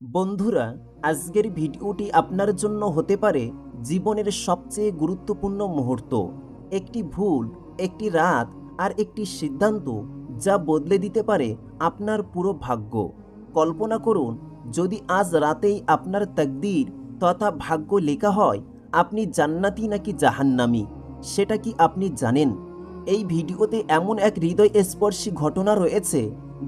বন্ধুরা, আজকের ভিডিওটি আপনার জন্য হতে পারে জীবনের সবচেয়ে গুরুত্বপূর্ণ মুহূর্ত। একটি ভুল, একটি রাত আর একটি সিদ্ধান্ত যা বদলে দিতে পারে আপনার পুরো ভাগ্য। কল্পনা করুন, যদি আজ রাতেই আপনার তকদির তথা ভাগ্য লেখা হয়, আপনি জান্নাতি নাকি জাহান্নামি? সেটা কি আপনি জানেন? এই ভিডিওতে এমন এক হৃদয় স্পর্শী ঘটনা রয়েছে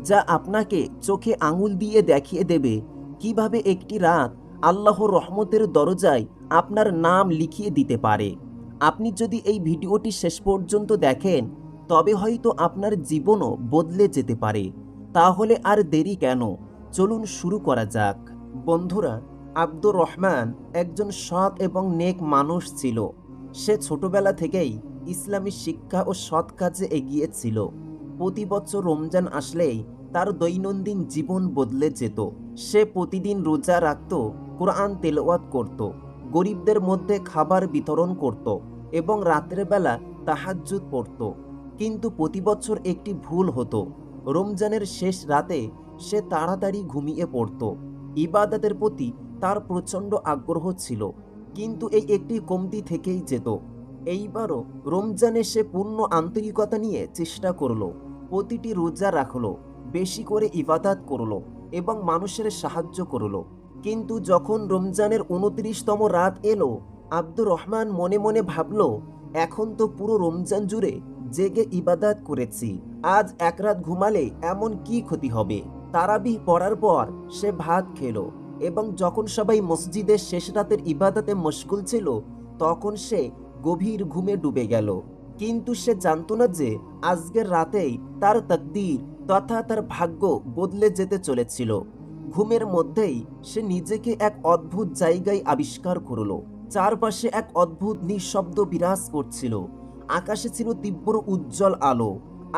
যা আপনাকে চোখে আঙুল দিয়ে দেখিয়ে দেবে কীভাবে একটি রাত আল্লাহর রহমতের দরজায় আপনার নাম লিখিয়ে দিতে পারে? আপনি যদি এই ভিডিওটি শেষ পর্যন্ত দেখেন, তবে হয়তো আপনার জীবনও বদলে যেতে পারে। তাহলে আর দেরি কেন? চলুন শুরু করা যাক। বন্ধুরা, আব্দুর রহমান একজন সৎ এবং নেক মানুষ ছিল। সে ছোটবেলা থেকেই ইসলামী শিক্ষা ও সৎ কাজে এগিয়েছিল প্রতি বছর রমজান আসলেই তার দৈনন্দিন জীবন বদলে যেত। সে প্রতিদিন রোজা রাখত, কোরআন তেলাওয়াত করত, গরিবদের মধ্যে খাবার বিতরণ করত এবং রাতের বেলা তাহাজ্জুদ পড়ত। কিন্তু প্রতি বছর একটি ভুল হতো। রমজানের শেষ রাতে সে তাড়াতাড়ি ঘুমিয়ে পড়ত। ইবাদতের প্রতি তার প্রচণ্ড আগ্রহ ছিল, কিন্তু এই একটি কমতি থেকেই যেত। এইবারও রমজানে সে পূর্ণ আন্তরিকতা নিয়ে চেষ্টা করল, প্রতিটি রোজা রাখল। বেশি করে ইবাদাত করল এবং মানুষের সাহায্য করল। কিন্তু যখন রমজানের উনত্রিশতম রাত এলো, আব্দুর রহমান মনে মনে ভাবল, এখন তো পুরো রমজান জুড়ে জেগে ইবাদাত করেছি। আজ এক রাত ঘুমালে এমন কি ক্ষতি হবে? তারাবিহ পড়ার পর সে ভাত খেলো এবং যখন সবাই মসজিদের শেষ রাতের ইবাদতে মশগুল ছিল, তখন সে গভীর ঘুমে ডুবে গেল। কিন্তু সে জানতো না যে আজকের রাতেই তার তকদির তথা তার ভাগ্য বদলে যেতে চলেছিল। ঘুমের মধ্যেই সে নিজেকে এক অদ্ভুত জায়গায় আবিষ্কার করল। চারপাশে এক অদ্ভুত নিঃশব্দ বিরাজ করছিল। আকাশে ছিল তীব্র উজ্জ্বল আলো,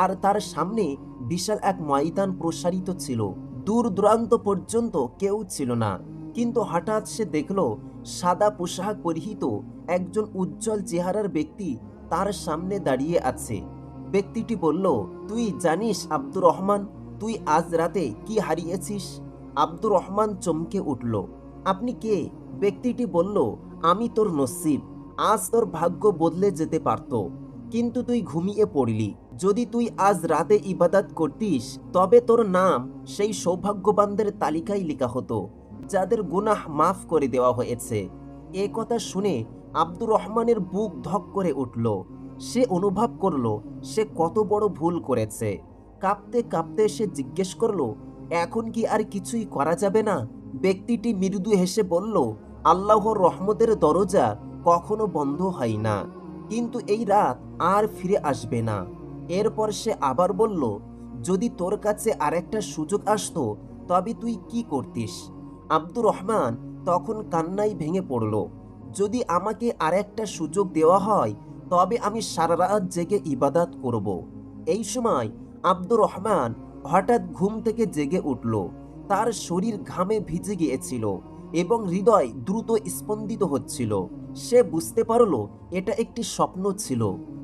আর তার সামনে বিশাল এক ময়দান প্রসারিত ছিল। দূর দূরান্ত পর্যন্ত কেউ ছিল না, কিন্তু হঠাৎ সে দেখল সাদা পোশাক পরিহিত একজন উজ্জ্বল চেহারার ব্যক্তি তার সামনে দাঁড়িয়ে আছে। ব্যক্তিটি বলল, তুই জানিস আব্দুর রহমান, তুই আজ রাতে কি হারিয়েছিস? আব্দুর রহমান চমকে উঠল। আপনি কে? ব্যক্তিটি বলল, আমি তোর নসিব। আজ তোর ভাগ্য বদলে যেতে পারত। কিন্তু তুই ঘুমিয়ে পড়লি। যদি তুই আজ রাতে ইবাদত করতিস, তবে তোর নাম সেই সৌভাগ্যবানদের তালিকায় লেখা হতো, যাদের গুনাহ মাফ করে দেওয়া হয়েছে। এ কথা শুনে আব্দুর রহমানের বুক ধক করে উঠল। সে অনুভব করল, সে কত বড় ভুল করেছে। কাঁপতে কাঁপতে সে জিজ্ঞেস করল, এখন কি আর কিছুই করা যাবে না? ব্যক্তিটি মৃদু হেসে বলল, আল্লাহর রহমতের দরজা কখনো বন্ধ হয় না। কিন্তু এই রাত আর ফিরে আসবে না। এরপর সে আবার বলল, যদি তোর কাছে আরেকটা সুযোগ আসতো, তবে তুই কি করতিস? আব্দুর রহমান তখন কান্নাই ভেঙে পড়ল। যদি আমাকে আরেকটা সুযোগ দেওয়া হয়, তবে আমি সারা রাত জেগে ইবাদাত করব। এই সময় আব্দুর রহমান হঠাৎ ঘুম থেকে জেগে উঠল। তার শরীর ঘামে ভিজে গিয়েছিল এবং হৃদয় দ্রুত স্পন্দিত হচ্ছিল। সে বুঝতে পারল, এটা একটি স্বপ্ন ছিল।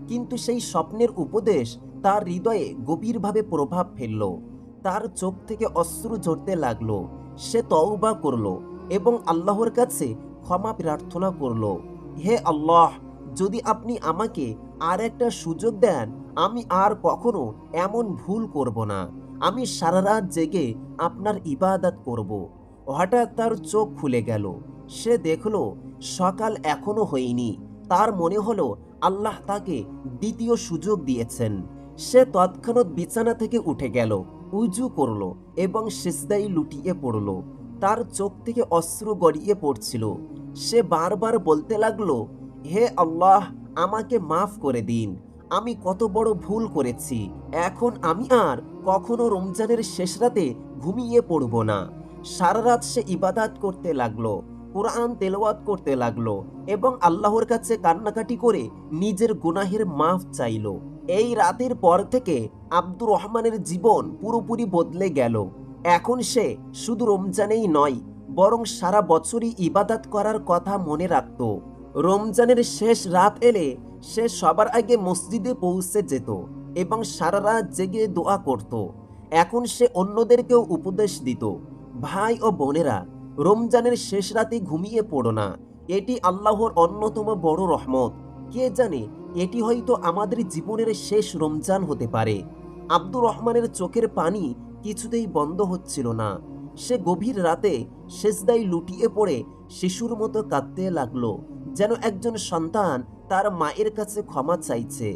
কিন্তু সেই স্বপ্নের উপদেশ তার হৃদয়ে গভীরভাবে প্রভাব ফেলল। তার চোখ থেকে অশ্রু ঝরতে লাগল। সে তওবা করল এবং আল্লাহর কাছে ক্ষমা প্রার্থনা করল, হে আল্লাহ, যদি আপনি আমাকে আর একটা সুযোগ দেন, আমি আর কখনো এমন ভুল করব না। আমি সারা রাত জেগে আপনার ইবাদত করব। হঠাৎ তার চোখ খুলে গেল। সে দেখল, সকাল এখনও হয়নি। তার মনে হলো, আল্লাহ তাকে দ্বিতীয় সুযোগ দিয়েছেন। সে তৎক্ষণাৎ বিছানা থেকে উঠে গেল, উজু করল এবং সিজদাই লুটিয়ে পড়ল। তার চোখ থেকে অশ্রু গড়িয়ে পড়ছিল। সে বারবার বলতে লাগল, হে আল্লাহ, আমাকে মাফ করে দিন। আমি কত বড় ভুল করেছি। এখন আমি আর কখনো রমজানের শেষ রাতে ঘুমিয়ে পড়ব না। সারা রাত সে ইবাদাত করতে লাগল, কোরআন তেলাওয়াত করতে লাগল এবং আল্লাহর কাছে কান্নাকাটি করে নিজের গুনাহের মাফ চাইলো। এই রাতের পর থেকে আব্দুর রহমানের জীবন পুরোপুরি বদলে গেল। এখন সে শুধু রমজানেই নয়, বরং সারা বছরই ইবাদাত করার কথা মনে রাখত। রমজানের শেষ রাত এলে সে সবার আগে মসজিদে পৌঁছে যেত এবং সারা রাত জেগে দোয়া করত। এখন সে অন্যদেরকেও উপদেশ দিত। ভাই ও বোনেরা, রমজানের শেষ রাতে ঘুমিয়ে পড়ো না। এটি আল্লাহর অন্যতম বড় রহমত। কে জানে, এটি হয়তো আমাদের জীবনের শেষ রমজান হতে পারে। আব্দুর রহমানের চোখের পানি কিছুতেই বন্ধ হচ্ছিল না। সে গভীর রাতে শেষদাই লুটিয়ে পড়ে শিশুর মতো কাঁদতে লাগল, যেন একজন সন্তান তার মায়ের কাছে ক্ষমা চাইছে।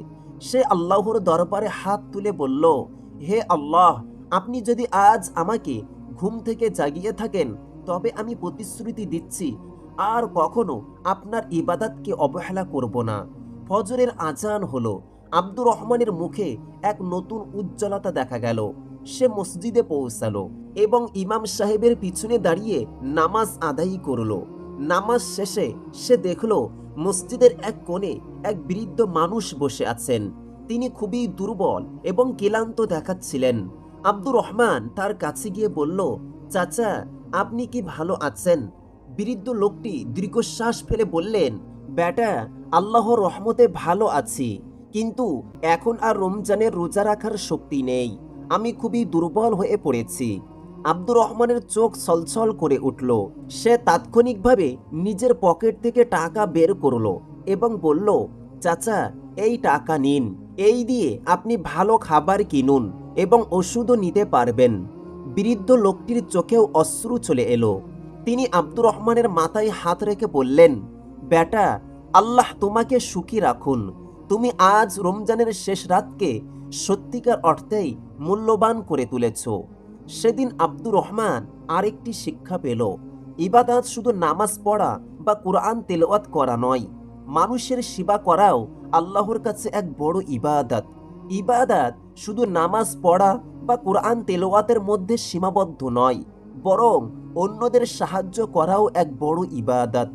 সে আল্লাহর দরবারে হাত তুলে বলল, হে আল্লাহ, আপনি যদি আজ আমাকে ঘুম থেকে জাগিয়ে থাকেন, তবে আমি প্রতিশ্রুতি দিচ্ছি, আর কখনো আপনার ইবাদতকে অবহেলা করব না। ফজরের আজান হলো। আব্দুর রহমানের মুখে এক নতুন উজ্জ্বলতা দেখা গেল। সে মসজিদে পৌঁছালো এবং ইমাম সাহেবের পিছনে দাঁড়িয়ে নামাজ আদায়ী করল। নামাজ শেষে সে দেখল মসজিদের এক কোণে এক বৃদ্ধ মানুষ বসে আছেন। তিনি খুবই দুর্বল এবং ক্লান্ত দেখাচ্ছিলেন। আব্দুর রহমান তার কাছে গিয়ে বলল, চাচা, আপনি কি ভালো আছেন? বৃদ্ধ লোকটি দীর্ঘশ্বাস ফেলে বললেন বেটা আল্লাহর রহমতে ভালো আছি, কিন্তু এখন আর রমজানের রোজা রাখার শক্তি নেই। আমি খুবই দুর্বল হয়ে পড়েছি। আব্দুর রহমানের চোখ ছলছল করে উঠল। সে তাৎক্ষণিকভাবে নিজের পকেট থেকে টাকা বের করল এবং বলল, চাচা, এই টাকা নিন। এই দিয়ে আপনি ভালো খাবার কিনুন এবং ওষুধও নিতে পারবেন। বৃদ্ধ লোকটির চোখেও অশ্রু চলে এলো। তিনি আব্দুর রহমানের মাথায় হাত রেখে বললেন, বেটা, আল্লাহ তোমাকে সুখী রাখুন। তুমি আজ রমজানের শেষ রাতকে সত্যিকার অর্থেই মূল্যবান করে তুলেছ। সেদিন আব্দুর রহমান আরেকটি শিক্ষা পেল। ইবাদাত শুধু নামাজ পড়া বা কোরআন তেলাওয়াত করা নয়, মানুষের সেবা করাও আল্লাহর কাছে এক বড় ইবাদত। ইবাদাত শুধু নামাজ পড়া বা কোরআন তেলাওয়াতের মধ্যে সীমাবদ্ধ নয়, বরং অন্যদের সাহায্য করাও এক বড় ইবাদত।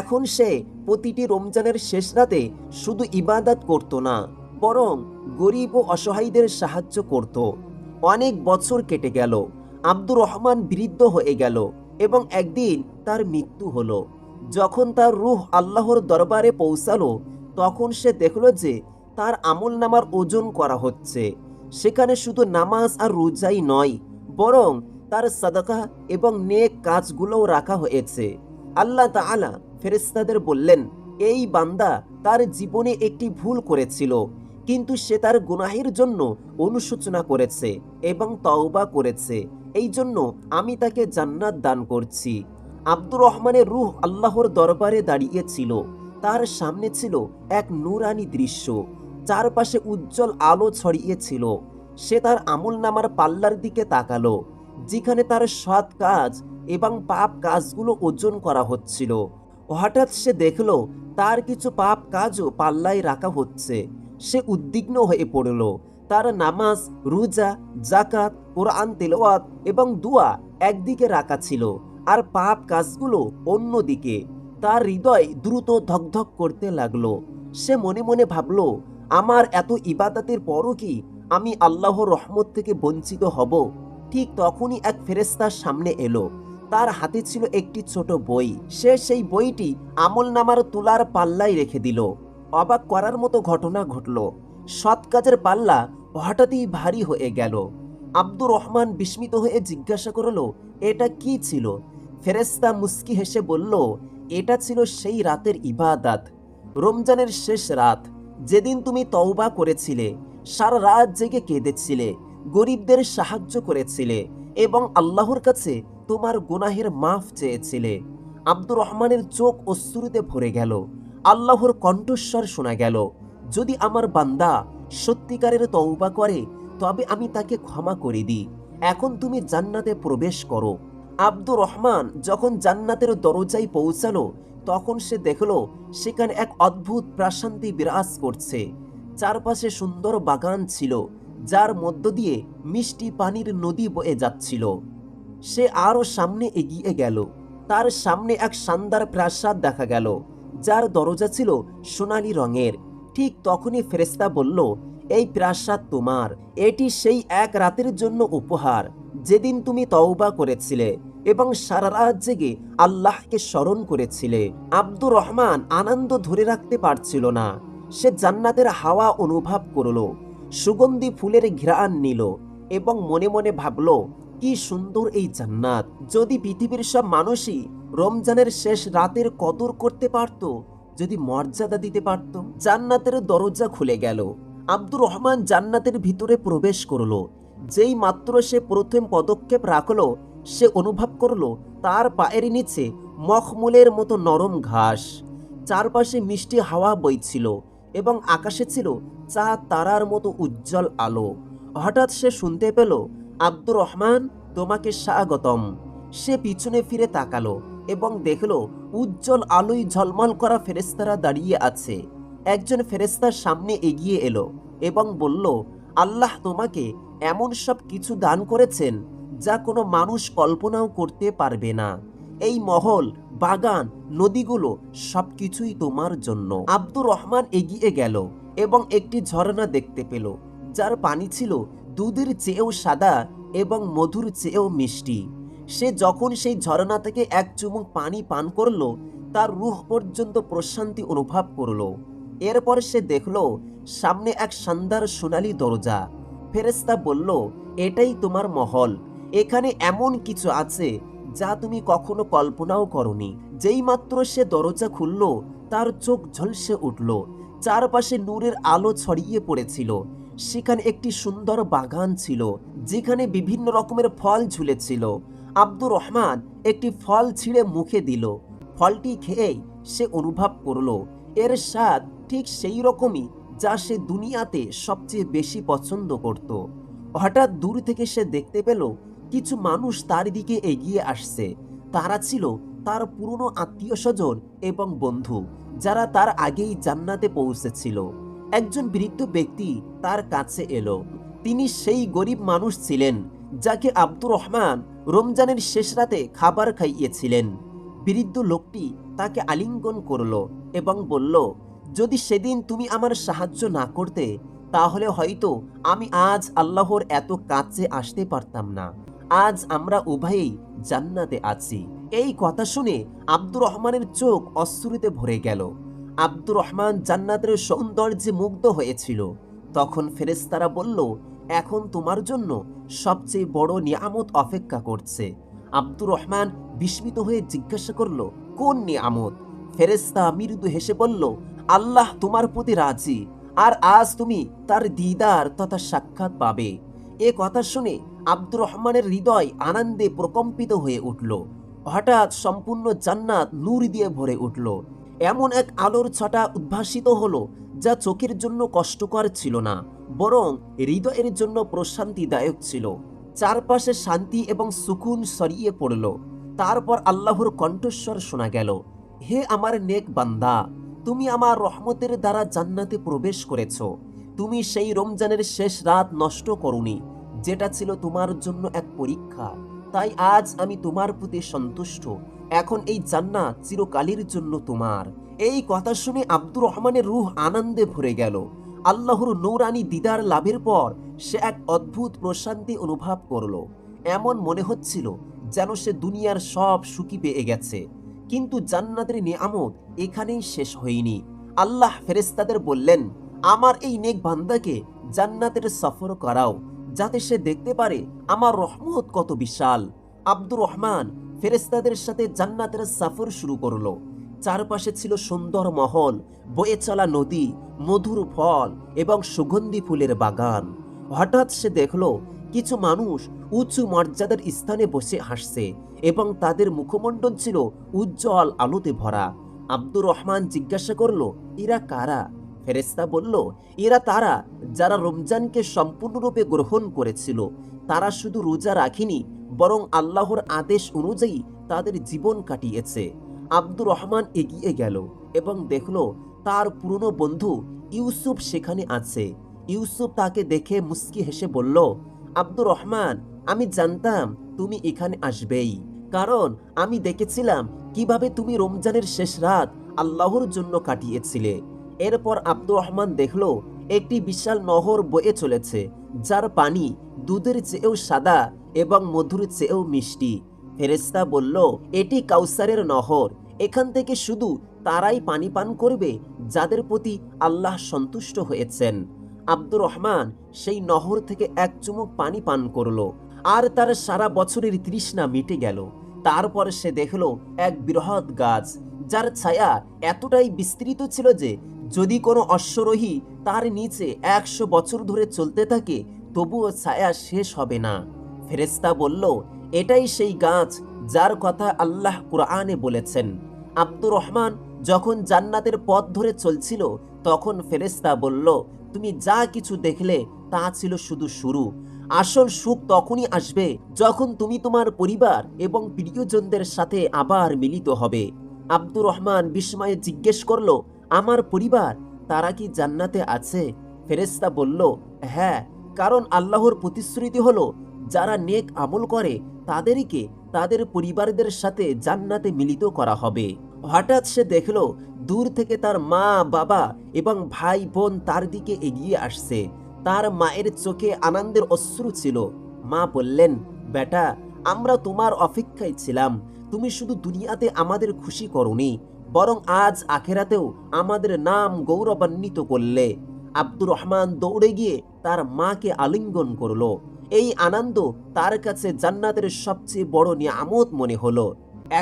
এখন সে প্রতিটি রমজানের শেষ রাতে শুধু ইবাদত করত না বরং গরিব ও অসহায়ীদের সাহায্য করত। অনেক বছর কেটে গেল। আব্দুর রহমান বৃদ্ধ হয়ে গেল এবং একদিন তার মৃত্যু হলো। যখন তার রুহ আল্লাহর দরবারে পৌঁছালো, তখন সে দেখল যে তার আমল নামার ওজন করা হচ্ছে। সেখানে শুধু নামাজ আর রোজাই নয়, বরং তার সাদাকা এবং নেক কাজগুলোও রাখা হয়েছে। আল্লাহ তাআলা ফেরেস্তাদের বললেন, এই বান্দা তার জীবনে একটি ভুল করেছিল। কিন্তু সে তার গুনাহের জন্য অনুশোচনা করেছে এবং তওবা করেছে। এই জন্য আমি তাকে জান্নাত দান করছি। আব্দুর রহমানের রুহ আল্লাহর দরবারে দাঁড়িয়েছিল। তার সামনে ছিল এক নুরানি দৃশ্য। চারপাশে উজ্জ্বল আলো ছড়িয়েছিল। সে তার আমল নামার পাল্লার দিকে তাকালো, যেখানে তার সৎ কাজ এবং পাপ কাজগুলো ওজন করা হচ্ছিল। হঠাৎ সে দেখল, তার কিছু পাপ কাজও পাল্লায় রাখা হচ্ছে। সে উদ্বিগ্ন হয়ে পড়ল। তার নামাজ, রোজা জাকাত কোরআন, তেলাওয়াত এবং দুয়া একদিকে রাখা ছিল আর পাপ কাজগুলো অন্যদিকে। তার হৃদয় দ্রুত ধকধক করতে লাগল। সে মনে মনে ভাবল, আমার এত ইবাদতের পরও কি আমি আল্লাহর রহমত থেকে বঞ্চিত হব? ঠিক তখনই এক ফেরেস্তার সামনে এলো। তার হাতে ছিল একটি ছোট বই। সে সেই বইটি আমল নামার তুলার পাল্লায় রেখে দিল। অবাক করার মতো ঘটনা ঘটল। সৎ কাজের পাল্লা হঠাৎই ভারী হয়ে গেল। আব্দুর রহমান বিস্মিত হয়ে জিজ্ঞাসা করল, এটা কি ছিল? ফেরেস্তা মুস্কি হেসে বলল, এটা ছিল সেই রাতের ইবাদাত। রমজানের শেষ রাত, যেদিন তুমি তওবা করেছিলে, সারা রাত জেগে কেঁদেছিলে, গরিবদের সাহায্য করেছিলে এবং আল্লাহর কাছে তোমার গুনাহের মাফ চেয়েছিলে। আব্দুর রহমানের চোখ অশ্রুতে ভরে গেল। আল্লাহর কণ্ঠস্বর শোনা গেল। যদি আমার বান্দা সত্যিকারের তওবা করে, তবে আমি তাকে ক্ষমা করে দিই। এখন তুমি জান্নাতে প্রবেশ করো। আব্দুর রহমান যখন জান্নাতের দরজায় পৌঁছালো, তখন সে দেখল সেখানে এক অদ্ভুত প্রাশান্তি বিরাজ করছে। চারপাশে সুন্দর বাগান ছিল, যার মধ্য দিয়ে মিষ্টি পানির নদী বয়ে যাচ্ছিল। সে আরও সামনে এগিয়ে গেল। তার সামনে এক শানদার প্রাসাদ দেখা গেল। যার দরজা ছিল সোনালী রঙের। ঠিক তখনই ফেরেস্তা বলল, এই প্রাসাদ তোমার। এটি সেই এক রাতের জন্য উপহার, যেদিন তুমি তওবা করেছিলে এবং সারা রাত জেগে আল্লাহকে স্মরণ করেছিলে। আব্দুর রহমান আনন্দ ধরে রাখতে পারছিল না। সে জান্নাতের হাওয়া অনুভব করল, সুগন্ধি ফুলের ঘ্রাণ নিল এবং মনে মনে ভাবল, কি সুন্দর এই জান্নাত। যদি পৃথিবীর সব মানুষই রমজানের শেষ রাতের কদর করতে পারত, যদি মর্যাদা দিতে পারত। জান্নাতের দরজা খুলে গেল। আব্দুর রহমান জান্নাতের ভিতরে প্রবেশ করল। যেই মাত্র সে প্রথম পদক্ষেপ রাখল, সে অনুভব করল, তার পায়ের নিচে মখমুলের মতো নরম ঘাস। চারপাশে মিষ্টি হাওয়া বইছিল এবং আকাশে ছিল চা তারার মতো উজ্জ্বল আলো। হঠাৎ সে শুনতে পেল, আব্দুর রহমান, তোমাকে স্বাগতম। সে পিছনে ফিরে তাকালো। এবং দেখল উজ্জ্বল আলোয় ঝলমল করা ফেরেস্তারা দাঁড়িয়ে আছে। একজন ফেরেস্তার সামনে এগিয়ে এলো এবং বলল, আল্লাহ তোমাকে এমন সব কিছু দান করেছেন যা কোনো মানুষ কল্পনাও করতে পারবে না। এই মহল, বাগান, নদীগুলো সব কিছুই তোমার জন্য। আব্দুর রহমান এগিয়ে গেল এবং একটি ঝর্ণা দেখতে পেল, যার পানি ছিল দুধের চেয়েও সাদা এবং মধুর চেয়েও মিষ্টি। সে যখন সেই ঝরনা থেকে এক চুমুক পানি পান করল, তার রুহ পর্যন্ত প্রশান্তি অনুভব করল। এরপর সে দেখল, সামনে এক শানদার সোনালি দরজা। ফেরেস্তা বলল, এটাই তোমার মহল। এখানে এমন কিছু আছে যা তুমি কখনো কল্পনাও করনি। যেই মাত্র সে দরজা খুলল, তার চোখ ঝলসে উঠল। চারপাশে নূরের আলো ছড়িয়ে পড়েছিল। সেখানে একটি সুন্দর বাগান ছিল, যেখানে বিভিন্ন রকমের ফল ঝুলেছিল। আব্দুর রহমান একটি ফল ছিঁড়ে মুখে দিল। ফলটি খেয়েই সে অনুভব করল, এর স্বাদ ঠিক সেই রকমই যা সে দুনিয়াতে সবচেয়ে বেশি পছন্দ করত। হঠাৎ দূর থেকে সে দেখতে পেল, কিছু মানুষ তার দিকে এগিয়ে আসছে। তারা ছিল তার পুরনো আত্মীয় স্বজন এবং বন্ধু, যারা তার আগেই জান্নাতে পৌঁছেছিল। একজন বৃদ্ধ ব্যক্তি তার কাছে এলো। তিনি সেই গরিব মানুষ ছিলেন যাকে আব্দুর রহমান রমজানের শেষ রাতে খাবার খাইয়েছিলেন। বৃদ্ধ লোকটি তাকে আলিঙ্গন করল এবং বলল, যদি সেদিন তুমি আমার সাহায্য না করতে, তাহলে হয়তো আমি আজ আল্লাহর এত কাছে আসতে পারতাম না। আজ আমরা উভয়েই জান্নাতে আছি। এই কথা শুনে আব্দুর রহমানের চোখ অশ্রুতে ভরে গেল। আব্দুর রহমান জান্নাতের সৌন্দর্যে মুগ্ধ হয়েছিল। তখন ফেরেস্তারা বলল এখন তোমার জন্য সবচেয়ে বড় নিয়ামত অপেক্ষা করছে। আব্দুর রহমান বিস্মিত হয়ে জিজ্ঞাসা করল, কোন নিয়ামত? ফেরেস্তা মৃদু হেসে বলল, আল্লাহ তোমার প্রতি রাজি, আর আজ তুমি তার দিদার তথা সাক্ষাৎ পাবে। এ কথা শুনে আব্দুর রহমানের হৃদয় আনন্দে প্রকম্পিত হয়ে উঠল। হঠাৎ সম্পূর্ণ জান্নাত নূর দিয়ে ভরে উঠল। এমন এক আলোর ছটা উদ্ভাসিত হলো যা চোখের জন্য কষ্টকর ছিল না, বরং হৃদয়ের জন্য প্রশান্তিদায়ক ছিল। চারপাশে শান্তি এবং সুকুন সরিয়ে পড়ল। তারপর আল্লাহর কণ্ঠস্বর শোনা গেল, হে আমার নেক বান্দা, তুমি আমার রহমতের দ্বারা জান্নাতে প্রবেশ করেছ। তুমি সেই রমজানের শেষ রাত নষ্ট করনি, যেটা ছিল তোমার জন্য এক পরীক্ষা। তাই আজ আমি তোমার প্রতি সন্তুষ্ট। এখন এই জান্নাত চিরকালের জন্য তোমার। এই কথা শুনে আব্দুর রহমানের রুহ আনন্দে ভরে গেল। আল্লাহর নৌরানি দিদার লাভের পর সে এক অদ্ভুত প্রশান্তি অনুভব করল। এমন মনে হচ্ছিল যেন সে দুনিয়ার সব সুখী পেয়ে গেছে। কিন্তু জান্নাতের নিয়ামত এখানেই শেষ হয়নি। আল্লাহ ফেরেস্তাদের বললেন, আমার এই নেক বান্দাকে জান্নাতের সফর করাও, যাতে সে দেখতে পারে আমার রহমত কত বিশাল। আব্দুর রহমান ফেরেস্তাদের সাথে জান্নাতের সফর শুরু করল। চারপাশে ছিল সুন্দর মহল, বয়ে চলা নদী, মধুর ফল এবং সুগন্ধি ফুলের বাগান। হঠাৎ সে দেখল, কিছু মানুষ উঁচু মর্যাদার স্থানে বসে হাসছে এবং তাদের মুখমণ্ডল ছিল উজ্জ্বল আলোতে ভরা। আব্দুর রহমান জিজ্ঞাসা করল, এরা কারা? ফেরেস্তা বলল, এরা তারা যারা রমজানকে সম্পূর্ণরূপে গ্রহণ করেছিল। তারা শুধু রোজা রাখেনি, বরং আল্লাহর আদেশ অনুযায়ী তাদের জীবন কাটিয়েছে। আব্দুর রহমান এগিয়ে গেল এবং দেখল তার পুরনো বন্ধু ইউসুফ সেখানে আছে। ইউসুফ তাকে দেখে মুস্কি হেসে বলল, আব্দুর রহমান, আমি জানতাম তুমি এখানে আসবেই। কারণ আমি দেখেছিলাম কীভাবে তুমি রমজানের শেষ রাত আল্লাহর জন্য কাটিয়েছিলে। এরপর আব্দুর রহমান দেখল একটি বিশাল নহর বয়ে চলেছে, যার পানি দুধের চেয়েও সাদা এবং মধুর চেয়েও মিষ্টি। ফেরেস্তা বলল, এটি কাউসারের নহর। এখান থেকে শুধু তারাই পানি পান করবে যাদের প্রতি আল্লাহ সন্তুষ্ট হয়েছেন। আব্দুর রহমান সেই নহর থেকে এক চুমুক পানি পান করল, আর তার সারা বছরের তৃষ্ণা মিটে গেল। তারপর সে দেখল এক বৃহৎ গাছ, যার ছায়া এতটাই বিস্তৃত ছিল যে যদি কোনো অশ্বরোহী তার নিচে একশো বছর ধরে চলতে থাকে, তবুও ছায়া শেষ হবে না। ফেরেস্তা বলল, এটাই সেই গাছ যার কথা আল্লাহ কুরআনে বলেছেন। আব্দুর রহমান যখন জান্নাতের পথ ধরে চলছিল, তখন ফেরেস্তা বলল, তুমি যা কিছু দেখলে, তা ছিল শুধু শুরু। আসল সুখ তখনই আসবে যখন তুমি তোমার পরিবার এবং প্রিয়জনদের সাথে আবার মিলিত হবে। আব্দুর রহমান বিস্ময়ে জিজ্ঞেস করল, আমার পরিবার তারা কি জান্নাতে আছে? ফেরেস্তা বলল হ্যাঁ কারণ আল্লাহর প্রতিশ্রুতি হলো, যারা নেক আমল করে, তাদেরকে তাদের পরিবারদের সাথে জান্নাতে মিলিত করা হবে। হঠাৎ সে দেখল, দূর থেকে তার মা, বাবা এবং ভাই, বোন তার দিকে এগিয়ে আসছে। তার মায়ের চোখে আনন্দের অশ্রু ছিল। মা বললেন, বেটা, আমরা তোমার অপেক্ষায় ছিলাম। তুমি শুধু দুনিয়াতে আমাদের খুশি করনি। বরং আজ আখেরাতেও আমাদের নাম গৌরবান্বিত করলে। আব্দুর রহমান দৌড়ে গিয়ে তার মাকে আলিঙ্গন করল। এই আনন্দ তার কাছে জান্নাতের সবচেয়ে বড় নিয়ামত মনে হলো।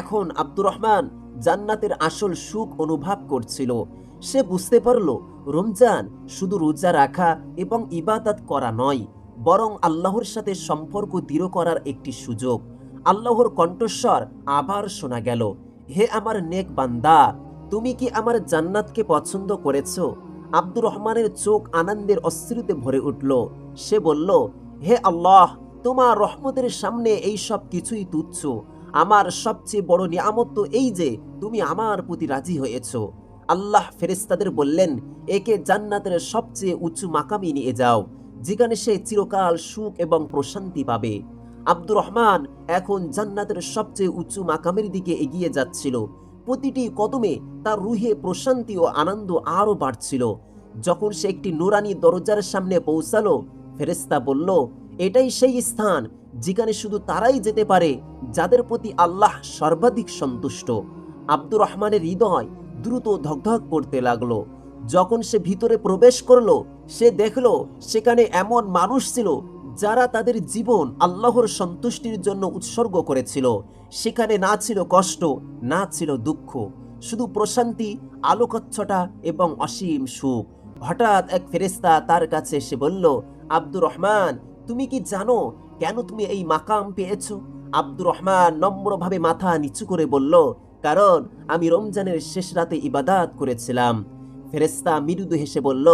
এখন আব্দুর রহমান জান্নাতের আসল সুখ অনুভব করছিল। সে বুঝতে পারল, রমজান শুধু রোজা রাখা এবং ইবাদত করা নয়, বরং আল্লাহর সাথে সম্পর্ক দৃঢ় করার একটি সুযোগ। আল্লাহর কণ্ঠস্বর আবার শোনা গেল। হে আমার নেক বান্দা, তুমি কি আমার জান্নাতকে পছন্দ করেছ? আব্দুর রহমানের চোখ আনন্দের অশ্রুতে ভরে উঠল। সে বলল, হে আল্লাহ, তোমার রহমতের সামনে এই সব কিছুই তুচ্ছ। আমার সবচেয়ে বড় নিয়ামত তো এই যে, তুমি আমার প্রতি রাজি হয়েছ। আল্লাহ ফেরেস্তাদের বললেন, একে জান্নাতের সবচেয়ে উঁচু মাকামি নিয়ে যাও, যেখানে সে চিরকাল সুখ এবং প্রশান্তি পাবে। আব্দুর রহমান এখন জান্নাতের সবচেয়ে উঁচু মাকামের দিকে এগিয়ে যাচ্ছিল। প্রতিটি কদমে তার রুহে প্রশান্তি ও আনন্দ আরও বাড়ছিল। যখন সে একটি নুরানি দরজার সামনে পৌঁছালো ফেরেস্তা বলল, এটাই সেই স্থান যেখানে শুধু তারাই যেতে পারে যাদের প্রতি আল্লাহ সর্বাধিক সন্তুষ্ট। আব্দুর রহমানের হৃদয় দ্রুত ধকধক করতে লাগল। যখন সে ভিতরে প্রবেশ করল, সে দেখল সেখানে এমন মানুষ ছিল যারা তাদের জীবন আল্লাহর সন্তুষ্টির জন্য উৎসর্গ করেছিল, সেখানে না ছিল কষ্ট, না ছিল দুঃখ, শুধু প্রশান্তি আলোকচ্ছটা এবং অসীম সুখ। হঠাৎ এক ফেরেস্তা তার কাছে এসে বলল, আব্দুর রহমান, তুমি কি জানো কেন তুমি এই মাকাম পেয়েছ? আব্দুর রহমান নম্রভাবে মাথা নিচু করে বলল, কারণ আমি রমজানের শেষ রাতে ইবাদাত করেছিলাম। ফেরেস্তা মৃদু হেসে বলল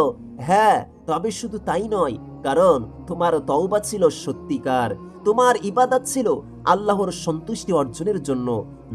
হ্যাঁ তবে শুধু তাই নয় কারণ তোমার তওবা ছিল সত্যিকার। তোমার ইবাদত ছিল আল্লাহর সন্তুষ্টি অর্জনের জন্য,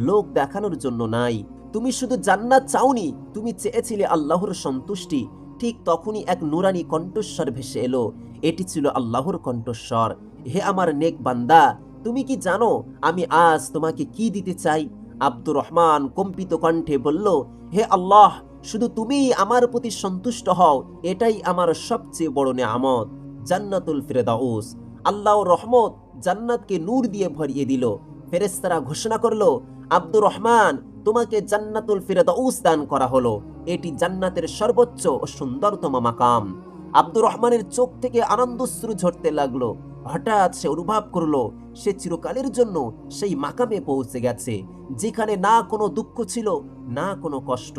লোক দেখানোর জন্য নাই। তুমি শুধু জান্নাত চাওনি, তুমি চেয়েছিলে আল্লাহর সন্তুষ্টি। ঠিক তখনই এক নুরানি কণ্ঠস্বর ভেসে এলো, এটি ছিল আল্লাহর কণ্ঠস্বর। হে আমার নেক বান্দা, তুমি কি জানো আমি আজ তোমাকে কি দিতে চাই? আব্দুর রহমান কম্পিত কণ্ঠে বলল, হে আল্লাহ, শুধু তুমিই আমার প্রতি সন্তুষ্ট হও, এটাই আমার সবচেয়ে বড় নেয়ামত। জান্নাতুল ফিরদাউস। আল্লাহর রহমত জান্নাতকে নূর দিয়ে ভরিয়ে দিল। ফেরেস্তারা ঘোষণা করল, আব্দুর রহমান, তোমাকে জান্নাতুল ফিরদাউস দান করা হলো। এটি জান্নাতের সর্বোচ্চ ও সুন্দরতম মাকাম। আব্দুর রহমানের চোখ থেকে আনন্দশ্রু ঝরতে লাগল। হঠাৎ সে অনুভব করল, সে চিরকালের জন্য সেই মাকামে পৌঁছে গেছে, যেখানে না কোনো দুঃখ ছিল, না কোনো কষ্ট।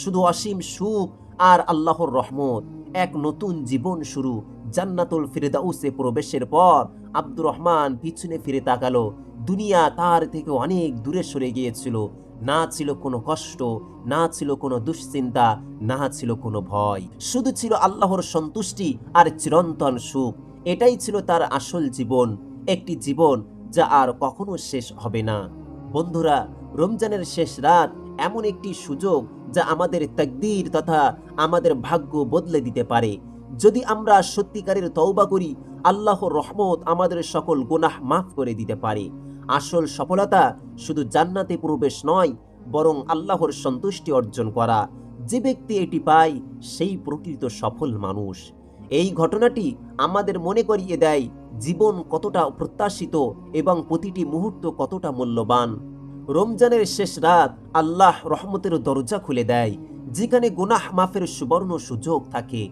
শুধু অসীম সুখ আর আল্লাহর রহমত। এক নতুন জীবন শুরু। জান্নাতুল ফিরদাউসে প্রবেশের পর আব্দুর রহমান পিছনে ফিরে তাকালো। দুনিয়া তার থেকে অনেক দূরে সরে গিয়েছিল। না ছিল কোনো কষ্ট, না ছিল কোনো দুশ্চিন্তা, না ছিল কোনো ভয়। শুধু ছিল আল্লাহর সন্তুষ্টি আর চিরন্তন সুখ। এটাই ছিল তার আসল জীবন। একটি জীবন যা আর কখনো শেষ হবে না। বন্ধুরা, রমজানের শেষ রাত এমন একটি সুযোগ যা আমাদের তাকদীর তথা আমাদের ভাগ্য বদলে দিতে পারে। যদি আমরা সত্যিকারের তওবা করি, আল্লাহর রহমত আমাদের সকল গুনাহ মাফ করে দিতে পারে। আসল সফলতা শুধু জান্নাতে প্রবেশ নয়, বরং আল্লাহর সন্তুষ্টি অর্জন করা। যে ব্যক্তি এটি পায়, সেই প্রকৃত সফল মানুষ। এই ঘটনাটি আমাদের মনে করিয়ে দেয়, জীবন কতটা প্রত্যাশিত এবং প্রতিটি মুহূর্ত কতটা মূল্যবান। রমজানের শেষ রাত আল্লাহ রহমতের দরজা খুলে দেয়, যেখানে গুনাহ মাফের সুবর্ণ সুযোগ থাকে।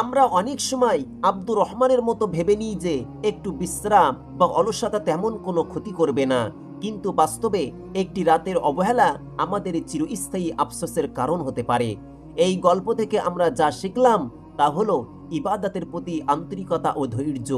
আমরা অনেক সময় আব্দুর রহমানের মতো ভেবে নিই যে একটু বিশ্রাম বা অলসতা তেমন কোনো ক্ষতি করবে না। কিন্তু বাস্তবে একটি রাতের অবহেলা আমাদের চিরস্থায়ী আফসোসের কারণ হতে পারে। এই গল্প থেকে আমরা যা শিখলাম তা হলো ইবাদাতের প্রতি আন্তরিকতা ও ধৈর্য।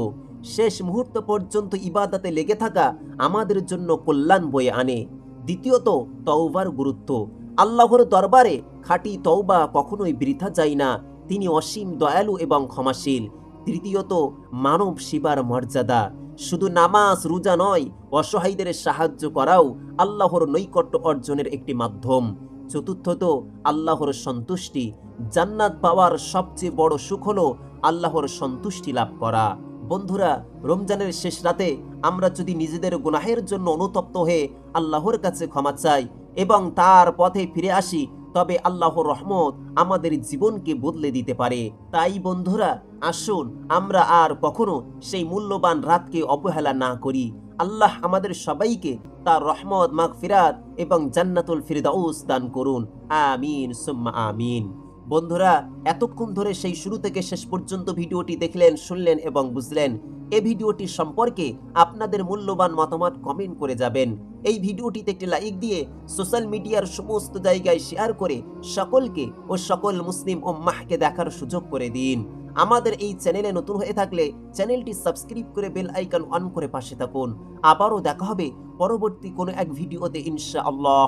শেষ মুহূর্ত পর্যন্ত ইবাদতে লেগে থাকা আমাদের জন্য কল্যাণ বয়ে আনে। দ্বিতীয়ত, তওবার গুরুত্ব। আল্লাহর দরবারে খাঁটি তওবা কখনোই বৃথা যায় না। তিনি অসীম দয়ালু এবং ক্ষমাশীল। তৃতীয়ত, মানব সেবার মর্যাদা। শুধু নামাজ, রোজা নয়, অসহায়দের সাহায্য করাও আল্লাহর নৈকট্য অর্জনের একটি মাধ্যম। চতুর্থত, আল্লাহর সন্তুষ্টি। জান্নাত পাওয়ার সবচেয়ে বড় সুখ হল আল্লাহর সন্তুষ্টি লাভ করা। বন্ধুরা, রমজানের শেষ রাতে আমরা যদি নিজেদের গুনাহের জন্য অনুতপ্ত হয়ে আল্লাহর কাছে ক্ষমা চাই এবং তার পথে ফিরে আসি, তবে আল্লাহর রহমত আমাদের জীবনকে বদলে দিতে পারে। তাই বন্ধুরা, আসুন আমরা আর কখনো সেই মূল্যবান রাতকে অবহেলা না করি। আল্লাহ আমাদের সবাইকে তার রহমত, মাগফিরাত এবং জান্নাতুল ফিরদাউস দান করুন। আমিন, সুম্মা আমিন। বন্ধুরা, এতক্ষণ ধরে সেই শুরু থেকে শেষ পর্যন্ত ভিডিওটি দেখলেন, শুনলেন এবং বুঝলেন। এই ভিডিওটি সম্পর্কে আপনাদের মূল্যবান মতামত কমেন্ট করে যাবেন। এই ভিডিওটিতে একটি লাইক দিয়ে সোশ্যাল মিডিয়ার সমস্ত জায়গায় শেয়ার করে সকলকে ও সকল মুসলিম ও মাহকে দেখার সুযোগ করে দিন। আমাদের এই চ্যানেলে নতুন হয়ে থাকলে চ্যানেলটি সাবস্ক্রাইব করে বেল আইকন অন করে পাশে থাকুন। আবারও দেখা হবে পরবর্তী কোনো এক ভিডিওতে, ইনশাআল্লাহ।